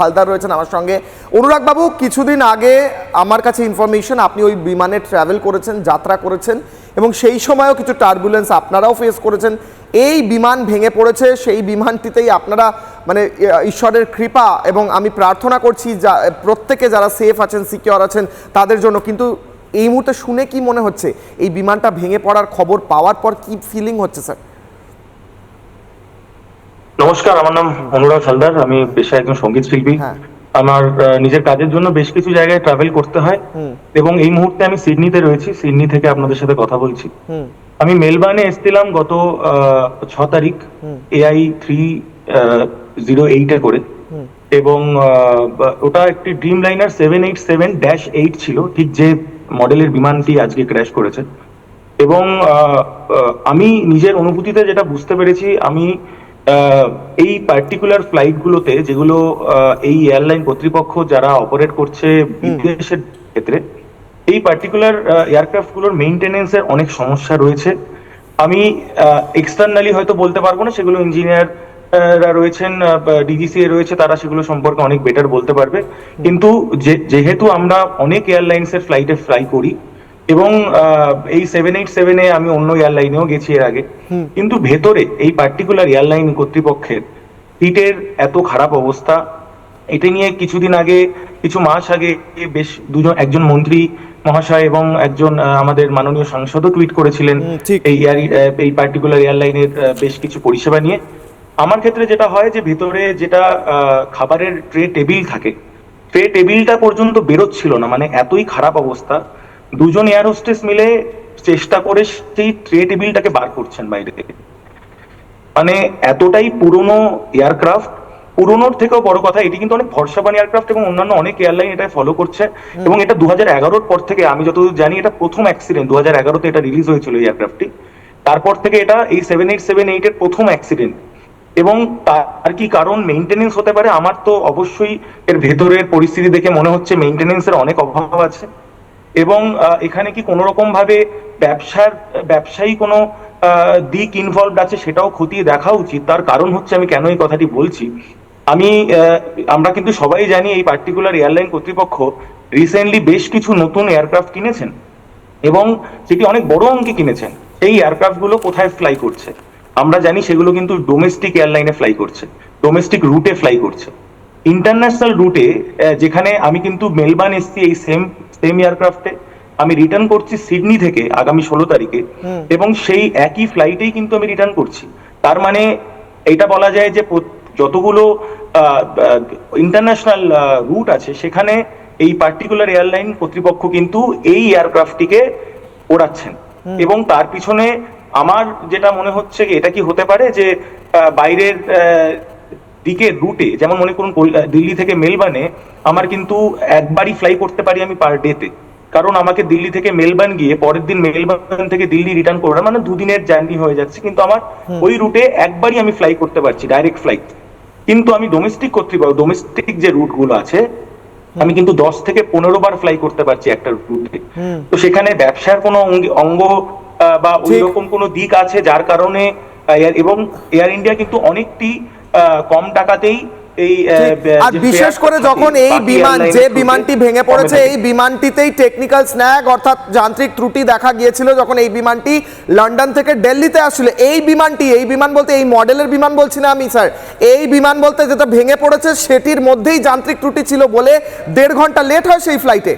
হালদার রয়েছেন আমার সঙ্গে। অনুরাগ বাবু কিছুদিন আগে আমার কাছে ইনফরমেশন আপনি ওই বিমানে ট্রাভেল করেছেন, যাত্রা করেছেন এবং সেই সময়ও কিছু টার্বুলেন্স আপনারাও ফেস করেছেন। এই বিমান ভেঙে পড়েছে, সেই বিমানটিতেই আপনারা মানে ঈশ্বরের কৃপা এবং আমি প্রার্থনা করছি যা, প্রত্যেকে যারা সেফ আছেন সিকিওর আছেন, তাদের জন্য। কিন্তু এই মুহূর্তে শুনে কি মনে হচ্ছে? এই বিমানটা ভেঙে পড়ার খবর পাওয়ার পর কি ফিলিং হচ্ছে স্যার নমস্কার আমার নাম অনুরাগ হালদার আমি পেশায় একজন সংগীত শিল্পী। হ্যাঁ। আমার নিজের কাজের জন্য বেশ কিছু জায়গায় ট্রাভেল করতে হয়। এবং এই মুহূর্তে আমি সিডনিতে রয়েছি সিডনি থেকে আপনাদের সাথে কথা বলছি। আমি মেলবার্নে এসেছিলাম গত ছ তারিখ। এআই থ্রি জিরো এইটে করে। এবং ওটা একটি Dreamliner seven eight seven dash eight ছিল ঠিক যে মডেলের বিমানটি আজকে ক্র্যাশ করেছে। এবং আমি নিজের অনুভূতিতে যেটা বুঝতে পেরেছি আমি এই পার্টিকুলার ফ্লাইটগুলোতে যেগুলো এই এয়ারলাইন কর্তৃপক্ষ যারা অপারেট করছে বিদেশের ক্ষেত্রে এই পার্টিকুলার এয়ারক্রাফটগুলোর মেইনটেনেন্সের অনেক সমস্যা রয়েছে। আমি এক্সটার্নালি হয়তো বলতে পারব না সেগুলো ইঞ্জিনিয়ার রয়েছেন ডিজিসিএ রয়েছে তারা সেগুলো সম্পর্কে অনেক বেটার বলতে পারবে। কিন্তু যে- যেহেতু আমরা অনেক এয়ারলাইন্স এর ফ্লাইটে ফ্লাই করি এবং এই সেভেন এইট সেভেনে আমি অন্য এয়ারলাইনেও গেছি এর আগে। কিন্তু ভেতরে এই পার্টিকুলার এয়ারলাইন কর্তৃপক্ষের সিটের এত খারাপ অবস্থা এটা নিয়ে কিছুদিন আগে কিছু মাস আগে বেশ দুজন একজন মন্ত্রী মহাশয় এবং একজন আমাদের মাননীয় সাংসদও টুইট করেছিলেন এই এয়ার এই পার্টিকুলার এয়ারলাইনের বেশ কিছু পরিষেবা নিয়ে। আমার ক্ষেত্রে যেটা হয় যে ভেতরে যেটা খাবারের ট্রে টেবিল থাকে ট্রে টেবিলটা পর্যন্ত বেরোচ্ছিল না মানে এতই খারাপ অবস্থা দুজন এয়ার হোস্টেস মিলে চেষ্টা করে সেই ট্রে টেবিলটাকে বার করছেন বাইরে। থেকে মানে এতটাই পুরনো এয়ারক্রাফট পুরনোর থেকেও বড় কথা এটি কিন্তু অনেক ভরসাবান এয়ারক্রাফট এবং অন্যান্য অনেক এয়ারলাইন এটা ফলো করছে এবং এটা দু হাজার এগারোর পর থেকে আমি যতদূর জানি এটা প্রথম অ্যাক্সিডেন্ট দু হাজার এগারোতে এটা রিলিজ হয়েছিল এই এয়ারক্রাফটটি তারপর থেকে এটা এই সেভেন এইট সেভেন এইট এর প্রথম অ্যাক্সিডেন্ট এবং তার কি কারণ? মেইনটেনেন্স হতে পারে আমার তো অবশ্যই এর ভেতরের পরিস্থিতি দেখে মনে হচ্ছে মেইনটেনেন্সের অনেক অভাব আছে। এবং এখানে কি কোনো রকম ভাবে ব্যবসার, ব্যবসায়ী কোনো দিক ইনভলভ আছে সেটাও খতিয়ে দেখা উচিত। তার কারণ হচ্ছে আমি কেন এই কথাটি বলছি? আমি আমরা কিন্তু সবাই জানি এই পার্টিকুলার এয়ারলাইন কর্তৃপক্ষ রিসেন্টলি বেশ কিছু নতুন এয়ারক্রাফট কিনেছেন এবং সেটি অনেক বড় অঙ্কে কিনেছেন। এই এয়ারক্রাফটগুলো কোথায় ফ্লাই করছে? আমরা জানি সেগুলো কিন্তু ডোমেস্টিক এয়ারলাইনে ফ্লাই করছে ডোমেস্টিক রুটে ফ্লাই করছে। ইন্টারন্যাশনাল রুটে যেখানে আমি কিন্তু মেলবার্ন এসছি, এই সেম সেম এয়ারক্রাফটে আমি রিটার্ন করছি সিডনি থেকে আগামী ষোলো তারিখে এবং সেই একই ফ্লাইটেই কিন্তু আমি রিটার্ন করছি। তার মানে এটা বলা যায় যে যতগুলো ইন্টারন্যাশনাল রুট আছে সেখানে এই পার্টিকুলার এয়ারলাইন কর্তৃপক্ষ কিন্তু এই এয়ারক্রাফটটিকে ওড়াচ্ছেন। এবং তার পিছনে আমার যেটা মনে হচ্ছে কি, এটা কি হতে পারে যে বাইরের দিকে রুটে যেমন মনে করুন দিল্লি থেকে মেলবার্নে আমার কিন্তু একবারই ফ্লাই করতে পারি আমি পার ডেতে কারণ আমাকে দিল্লি থেকে মেলবার্ন গিয়ে পরের দিন মেলবার্ন থেকে দিল্লি রিটার্ন করা মানে দুদিনের জার্নি হয়ে যাচ্ছে কিন্তু আমার ওই রুটে একবারই আমি ফ্লাই করতে পারছি ডাইরেক্ট ফ্লাইট কিন্তু আমি ডোমেস্টিক কর্তৃপক্ষ ডোমেস্টিক যে রুটগুলো আছে আমি কিন্তু দশ থেকে পনেরো বার ফ্লাই করতে পারছি একটা রুটে তো সেখানে ব্যবসার কোনো অঙ্গ- অঙ্গ বা ওই রকম কোনো দিক আছে যার কারণে এবং এয়ার ইন্ডিয়া কিন্তু অনেকটি কম টাকাতেই এই আর বিশেষ করে যখন এই বিমান যে বিমানটি ভেঙে পড়েছে এই বিমানটিতেই টেকনিক্যাল স্ন্যাগ অর্থাৎ যান্ত্রিক ত্রুটি দেখা গিয়েছিল যখন এই বিমানটি লন্ডন থেকে দিল্লিতে আসছিল। এই বিমানটি এই বিমান বলতে এই মডেলের বিমান বলছি না আমি স্যার। এই বিমান বলতে যেটা ভেঙে পড়েছে সেটির মধ্যেই যান্ত্রিক ত্রুটি ছিল বলে দেড় ঘণ্টা লেট হয় সেই ফ্লাইটে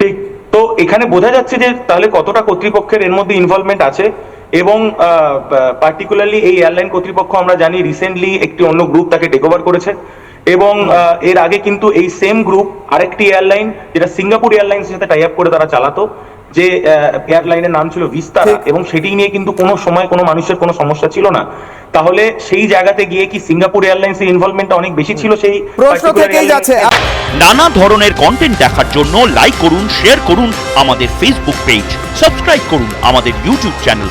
ঠিক। তো এখানে বোঝা যাচ্ছে যে তাহলে কতটা কর্তৃপক্ষের এর মধ্যে ইনভলভমেন্ট আছে। এবং পার্টিকুলারলি এই এয়ারলাইন কর্তৃপক্ষ আমরা জানি রিসেন্টলি একটি অন্য গ্রুপ তাকে টেক ওভার করেছে এবং আহ, এর আগে কিন্তু এই সেম গ্রুপ আরেকটি এয়ারলাইন যেটা সিঙ্গাপুর এয়ারলাইন্সের সাথে টাই আপ করে তারা চালাতো যে এয়ারলাইনের নাম ছিল বিস্তারা এবং সেটি নিয়ে কিন্তু কোনো সময় কোনো মানুষের কোনো সমস্যা ছিল না। তাহলে সেই জায়গাতে গিয়ে কি সিঙ্গাপুর এয়ারলাইন্সের ইনভলভমেন্টটা অনেক বেশি ছিল সেই প্রশ্ন থেকেই যাচ্ছে। নানা ধরনের কন্টেন্ট দেখার জন্য লাইক করুন শেয়ার করুন আমাদের ফেসবুক পেজ সাবস্ক্রাইব করুন আমাদের ইউটিউব চ্যানেল